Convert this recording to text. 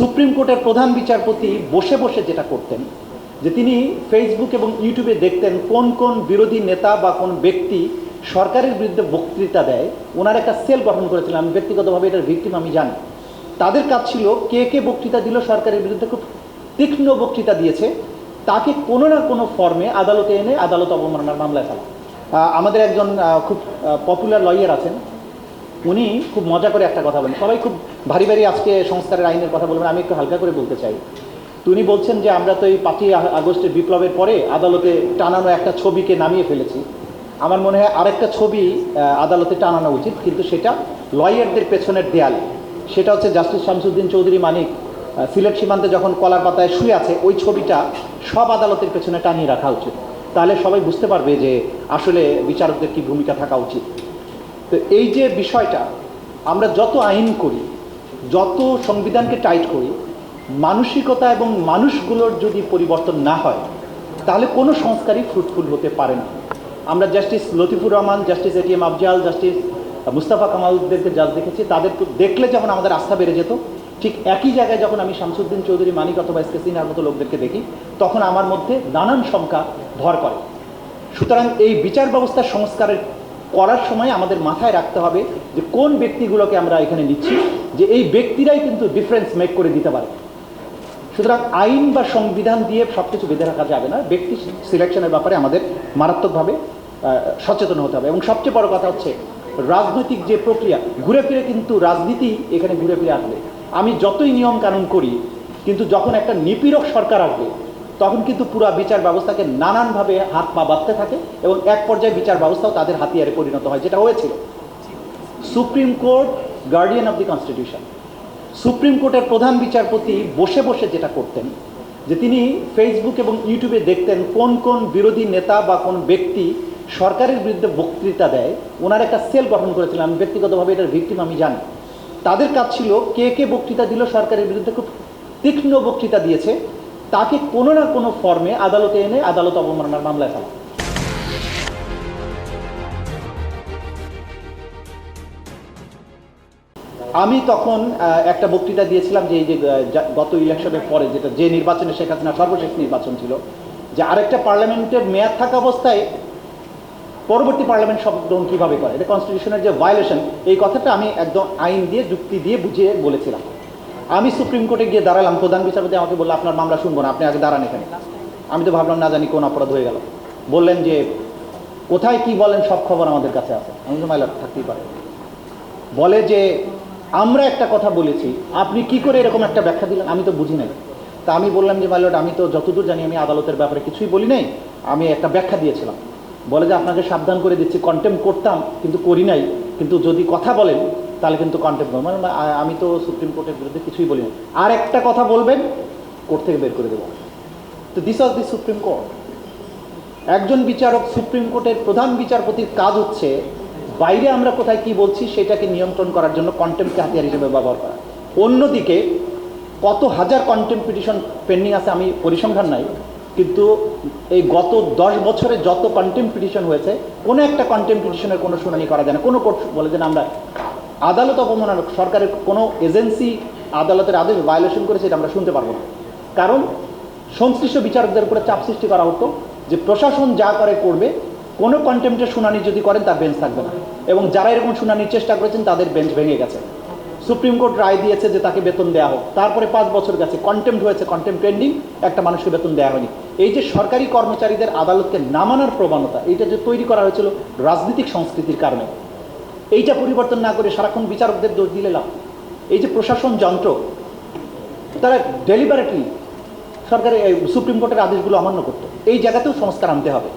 Supreme কোর্টের প্রধান বিচারপতি বসে বসে যেটা করতেন, যে তিনি ফেসবুক এবং ইউটিউবে দেখতেন কোন কোন বিরোধী নেতা বা কোন ব্যক্তি সরকারের বিরুদ্ধে বক্তৃতা দেয়, ওনার একটা সেল গঠন করেছিলেন, আমি ব্যক্তিগতভাবে এটার ভিক্টিম, আমি জানি। তাদের কাজ ছিল কে কে বক্তৃতা দিল সরকারের বিরুদ্ধে, খুব তীক্ষ্ণ বক্তৃতা দিয়েছে, তাকে কোনো না কোনো ফর্মে আদালতে এনে আদালত অবমাননার মামলায় ফেলা। আমাদের একজন খুব পপুলার লয়ার আছেন উনি খুব মজা করে একটা কথা বলেন। সবাই খুব ভারী ভারী আজকে সংস্কারের আইনের কথা বলবেন, আমি একটু হালকা করে বলতে চাই। উনি বলছেন যে, আমরা তো এই পাঁচই আগস্টের বিপ্লবের পরে আদালতে টানানো একটা ছবিকে নামিয়ে ফেলেছি। আমার মনে হয় আরেকটা ছবি আদালতে টানানো উচিত, কিন্তু সেটা লয়ারদের পেছনের দেয়াল। সেটা হচ্ছে জাস্টিস শামসুদ্দিন চৌধুরী মানিক সিলেট সীমান্তে যখন কলার পাতায় শুয়ে আছে, ওই ছবিটা সব আদালতের পেছনে টানিয়ে রাখা উচিত। তাহলে সবাই বুঝতে পারবে যে, আসলে বিচারকদের কি ভূমিকা থাকা উচিত। তো এই যে বিষয়টা, আমরা যত আইন করি, যত সংবিধানকে টাইট করি, মানসিকতা এবং মানুষগুলোর যদি পরিবর্তন না হয়, তাহলে কোনো সংস্কারই ফ্রুটফুল হতে পারে না। আমরা justice Latifur Rahman, justice ATM Afzal, justice Mustafa কামালদেরকে জাজ দেখেছি, তাদের দেখলে যখন আমাদের আস্থা বেড়ে যেত, ঠিক একই জায়গায় যখন আমি শামসুদ্দিন চৌধুরী, মানিক অথবা এসকে সিনহার মতো লোকদেরকে দেখি, তখন আমার মধ্যে নানান সংখ্যা ভর করে। সুতরাং এই বিচার ব্যবস্থার সংস্কারের করার সময় আমাদের মাথায় রাখতে হবে যে কোন ব্যক্তিগুলোকে আমরা এখানে নিচ্ছি, যে এই ব্যক্তিরাই কিন্তু ডিফারেন্স মেক করে দিতে পারে। সুতরাং আইন বা সংবিধান দিয়ে সব কিছু বেঁধে রাখা যাবে না, ব্যক্তি সিলেকশনের ব্যাপারে আমাদের মারাত্মকভাবে সচেতন হতে হবে। এবং সবচেয়ে বড় কথা হচ্ছে, রাজনৈতিক যে প্রক্রিয়া, ঘুরে ফিরে কিন্তু রাজনীতি এখানে ঘুরে ফিরে আসবে। আমি যতই নিয়ম কানুন করি, কিন্তু যখন একটা নিপীড়ক সরকার আসবে তখন কিন্তু পুরো বিচার ব্যবস্থাকে নানানভাবে হাত পা বাঁধতে থাকে এবং এক পর্যায়ে বিচার ব্যবস্থাও তাদের হাতিয়ারে পরিণত হয়, যেটা হয়েছিল। Supreme court guardian of the constitution supreme কোর্টের প্রধান বিচারপতি বসে বসে যেটা করতেন, যে তিনি ফেসবুক এবং ইউটিউবে দেখতেন কোন কোন বিরোধী নেতা বা কোন ব্যক্তি সরকারের বিরুদ্ধে বক্তৃতা দেয়। ওনার একটা সেল গঠন করেছিলেন, আমি ব্যক্তিগতভাবে এটার ভিক্টিম, আমি জানি। তাদের কাজ ছিল কে কে বক্তৃতা দিল সরকারের বিরুদ্ধে, খুব তীক্ষ্ণ বক্তৃতা দিয়েছে। তাকে কোনো না কোনো ফর্মে আদালতে এনে আদালত অবমাননার মামলায় ফেলা। আমি তখন একটা বক্তৃতা দিয়েছিলাম যে এই যে গত ইলেকশনের পরে যেটা যে নির্বাচনে শেখ হাসিনা সর্বশেষ নির্বাচন ছিল, যে আরেকটা পার্লামেন্টের মেয়াদ থাকা অবস্থায় পরবর্তী পার্লামেন্ট শপথ গ্রহণ কীভাবে করে? এটা কনস্টিটিউশনের যে ভায়োলেশন এই কথাটা আমি একদম আইন দিয়ে যুক্তি দিয়ে বুঝিয়ে বলেছিলাম। আমি সুপ্রিম কোর্টে গিয়ে দাঁড়ালাম, প্রধান বিচারপতি আমাকে বলল, আপনার মামলা শুনব না, আপনি আগে দাঁড়ান এখানে। আমি তো ভাবলাম, না জানি কোন অপরাধ হয়ে গেল। বললেন যে, কোথায় কি বলেন, সব খবর আমাদের কাছে আছে। আমি তো মাইলা থাকতেই পারে। বলে যে, আমরা একটা কথা বলেছি, আপনি কি করে এরকম একটা ব্যাখ্যা দিলেন? আমি তো বুঝি নাই। তা আমি বললাম যে মাইলট আমি তো যতদূর জানি, আমি আদালতের ব্যাপারে কিছুই বলি নাই, আমি একটা ব্যাখ্যা দিয়েছিলাম। বলে যে, আপনাকে সাবধান করে দিচ্ছি কন্টেম করতাম, কিন্তু করি নাই, কিন্তু যদি কথা বলেন তাহলে কিন্তু কন্টেম মানে আমি তো সুপ্রিম কোর্টের বিরুদ্ধে কিছুই বলি না আর একটা কথা বলবেন, কোর্ট থেকে বের করে দেবো। তো this was the supreme court. একজন বিচারক সুপ্রিম কোর্টের প্রধান বিচারপতির কাজ হচ্ছে, বাইরে আমরা কোথায় কি বলছি সেটাকে নিয়ন্ত্রণ করার জন্য কন্টেম্পকে হাতিয়ার হিসেবে ব্যবহার করা। অন্যদিকে, কত হাজার কন্টেম্প পিটিশন পেন্ডিং আছে আমি পরিসংখ্যান নাই, কিন্তু এই গত দশ বছরে যত কন্টেম্প পিটিশন হয়েছে, কোনো একটা কন্টেম্প পিটিশনের কোনো শুনানি করা যায় না। কোনো কোর্ট বলে যে আমরা আদালত অবমাননা সরকারের কোনো এজেন্সি আদালতের আদেশ ভায়োলেশন করেছে এটা আমরা শুনতে পারব না। কারণ সংশ্লিষ্ট বিচারকদের উপরে চাপ সৃষ্টি করা হতো যে প্রশাসন যা করে করবে, কোনো কন্টেম্পটের শুনানি যদি করেন তার বেঞ্চ থাকবে না। এবং যারা এরকম শুনানির চেষ্টা করেছেন, তাদের বেঞ্চ ভেঙে গেছে। সুপ্রিম কোর্ট রায় দিয়েছে যে তাকে বেতন দেওয়া হোক। তারপরে পাঁচ বছর গেছে কন্টেম্প হয়েছে কন্টেম্প পেন্ডিং একটা মানুষকে বেতন দেওয়া হয়নি। এই যে সরকারি কর্মচারীদের আদালতকে নামানোর প্রবণতা, এইটা যে তৈরি করা হয়েছিল রাজনৈতিক সংস্কৃতির কারণে এইটা পরিবর্তন না করে সারাক্ষণ বিচারকদের দোষ দিলে লাভ? এই যে প্রশাসন যন্ত্র, তারা ডেলিবারেটলি সরকারের সুপ্রিম কোর্টের আদেশগুলো অমান্য করতো। এই জায়গাতেও সংস্কার আনতে হবে।